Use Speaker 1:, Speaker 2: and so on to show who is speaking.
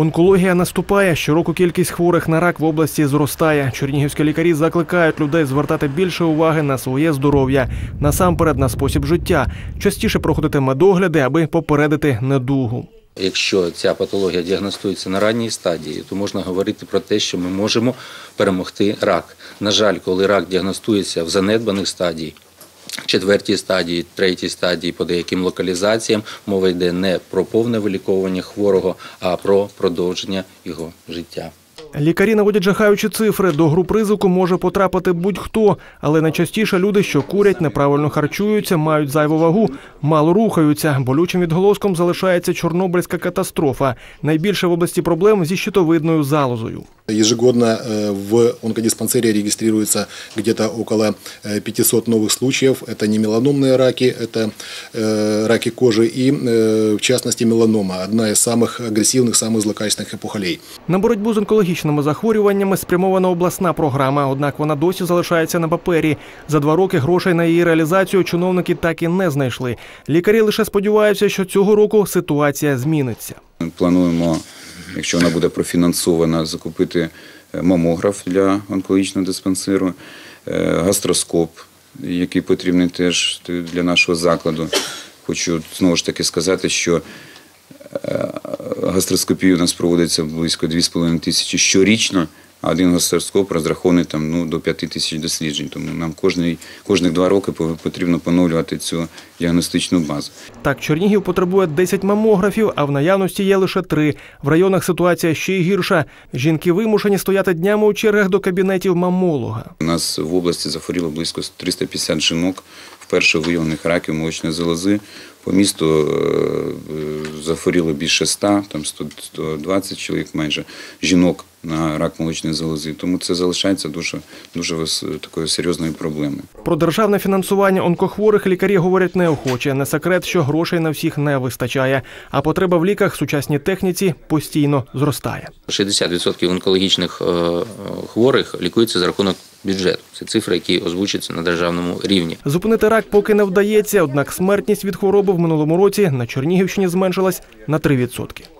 Speaker 1: Онкологія наступає. Щороку кількість хворих на рак в області зростає. Чернігівські лікарі закликають людей звертати більше уваги на своє здоров'я, насамперед на спосіб життя, частіше проходити медогляди, аби попередити недугу.
Speaker 2: Якщо ця патологія діагностується на ранній стадії, то можна говорити про те, що ми можемо перемогти рак. На жаль, коли рак діагностується в занедбаних стадії, четвертій стадії, третій стадії по деяким локалізаціям, мова йде не про повне виліковування хворого, а про продовження його життя.
Speaker 1: Лікарі наводять жахаючі цифри. До груп ризику може потрапити будь-хто, але найчастіше люди, що курять, неправильно харчуються, мають зайву вагу, мало рухаються. Болючим відголоском залишається Чорнобильська катастрофа. Найбільше в області проблем зі щитовидною залозою.
Speaker 3: Ежегодно э, в онкодиспансере регистрируется где-то около э, 500 новых случаев. Это не меланомные раки, это э, раки кожи и, э, в частности, меланома. Одна из самых агрессивных, самых злокачественных опухолей.
Speaker 1: На боротьбу з онкологічними захворюваннями спрямована обласна програма, однак вона досі залишається на папері. За два роки грошей на її реалізацію чиновники так і не знайшли. Лікарі лише сподіваються, що цього року ситуація зміниться.
Speaker 4: Ми плануємо, якщо вона буде профінансована, закупити е, мамограф для онкологічного диспансеру, е, гастроскоп, який потрібний теж для нашого закладу. Хочу знову ж таки сказати, що гастроскопія у нас проводиться близько 2,5 тисячі щорічно, а один гастроскоп розрахований там, ну, до 5 тисяч досліджень. Тому нам кожний, кожних два роки потрібно поновлювати цю діагностичну базу.
Speaker 1: Так, Чернігів потребує 10 мамографів, а в наявності є лише три. В районах ситуація ще й гірша. Жінки вимушені стояти днями у чергах до кабінетів мамолога.
Speaker 4: У нас в області захворіло близько 350 жінок вперше виявлених раків молочної залози. По місту е, захворіло більше 100, там 120 чоловік майже жінок на рак молочної залози. Тому це залишається дуже, дуже такою серйозною проблемою.
Speaker 1: Про державне фінансування онкохворих лікарі говорять неохоче. Не секрет, що грошей на всіх не вистачає, а потреба в ліках, сучасній техніці постійно зростає.
Speaker 2: 60% онкологічних е, хворих лікуються за рахунок бюджету. Це цифри, які озвучаться на державному рівні.
Speaker 1: Зупинити рак поки не вдається, однак смертність від хвороби в минулому році на Чернігівщині зменшилась на 3%.